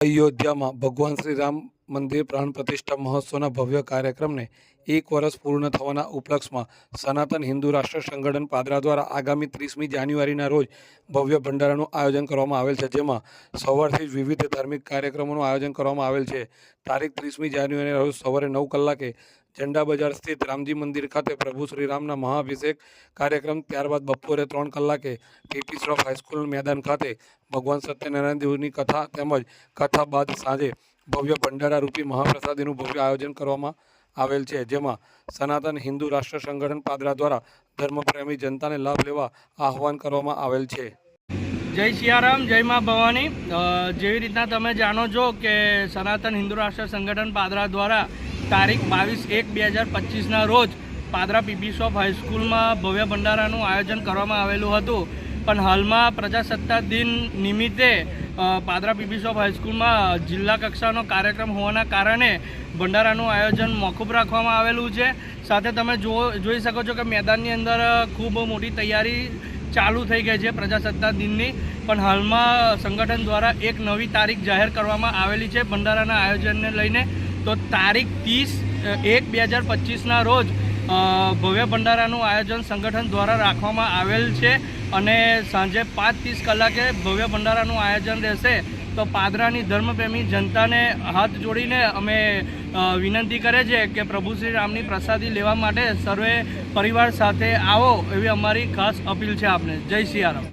અયોધ્યામાં ભગવાન શ્રી રામ મંદિર પ્રાણ પ્રતિષ્ઠા મહોત્સવના ભવ્ય કાર્યક્રમને એક વર્ષ પૂર્ણ થવાના ઉપલક્ષમાં સનાતન હિન્દુ રાષ્ટ્ર સંગઠન પાદરા દ્વારા આગામી ત્રીસમી જાન્યુઆરીના રોજ ભવ્ય ભંડારાનું આયોજન કરવામાં આવેલ છે, જેમાં સવારથી જ વિવિધ ધાર્મિક કાર્યક્રમોનું આયોજન કરવામાં આવેલ છે. તારીખ ત્રીસમી જાન્યુઆરીના રોજ સવારે નવ કલાકે ઝંડા બજાર સ્થિત રામજી મંદિર ખાતે પ્રભુ શ્રીરામના મહાઅભિષેક કાર્યક્રમ, ત્યારબાદ બપોરે ત્રણ કલાકે ટીપી શ્રોફ હાઈસ્કૂલ મેદાન ખાતે ભગવાન સત્યનારાયણ દેવની કથા તેમજ કથા બાદ સાંજે ભવ્ય ભંડારા રૂપી મહાપ્રસાદીનું ભવ્ય આયોજન કરવામાં આવેલ છે, જેમાં સનાતન હિન્દુ રાષ્ટ્ર સંગઠન પાદરા દ્વારા ધર્મપ્રેમી જનતાને લાભ લેવા આહવાન કરવામાં આવેલ છે. જય સિયારામ જય મા ભવાની. જેવી રીતના તમે જાણો છો કે સનાતન હિન્દુ રાષ્ટ્ર સંગઠન પાદરા દ્વારા તારીખ બાવીસ એક બે હજાર પચીસના રોજ પાદરા પીપી શોપ હાઈસ્કૂલમાં ભવ્ય ભંડારાનું આયોજન કરવામાં આવેલું હતું. પણ હાલમાં પ્રજાસત્તાક દિન નિમિત્તે પાદરા પીપી શોપ હાઈસ્કૂલમાં જિલ્લા કક્ષાનો કાર્યક્રમ હોવાના કારણે ભંડારાનું આયોજન મોકૂફ રાખવામાં આવેલું છે. સાથે તમે જો જોઈ શકો છો કે મેદાનની અંદર ખૂબ મોટી તૈયારી ચાલુ થઈ ગઈ છે પ્રજાસત્તાક દિનની. પણ હાલમાં સંગઠન દ્વારા એક નવી તારીખ જાહેર કરવામાં આવેલી છે ભંડારાના આયોજનને લઈને. તો તારીખ ત્રીસ એક બે હજાર પચીસના રોજ ભવ્ય ભંડારાનું આયોજન સંગઠન દ્વારા રાખવામાં આવેલ છે. અને સાંજે પાંચ ત્રીસ કલાકે ભવ્ય ભંડારાનું આયોજન રહેશે. તો પાદરાની ધર્મપ્રેમી જનતાને હાથ જોડીને અમે વિનંતી કરે છે કે પ્રભુ શ્રી રામની પ્રસાદી લેવા માટે સર્વે પરિવાર સાથે આવો એવી અમારી ખાસ અપીલ છે આપને. જય સિયારામ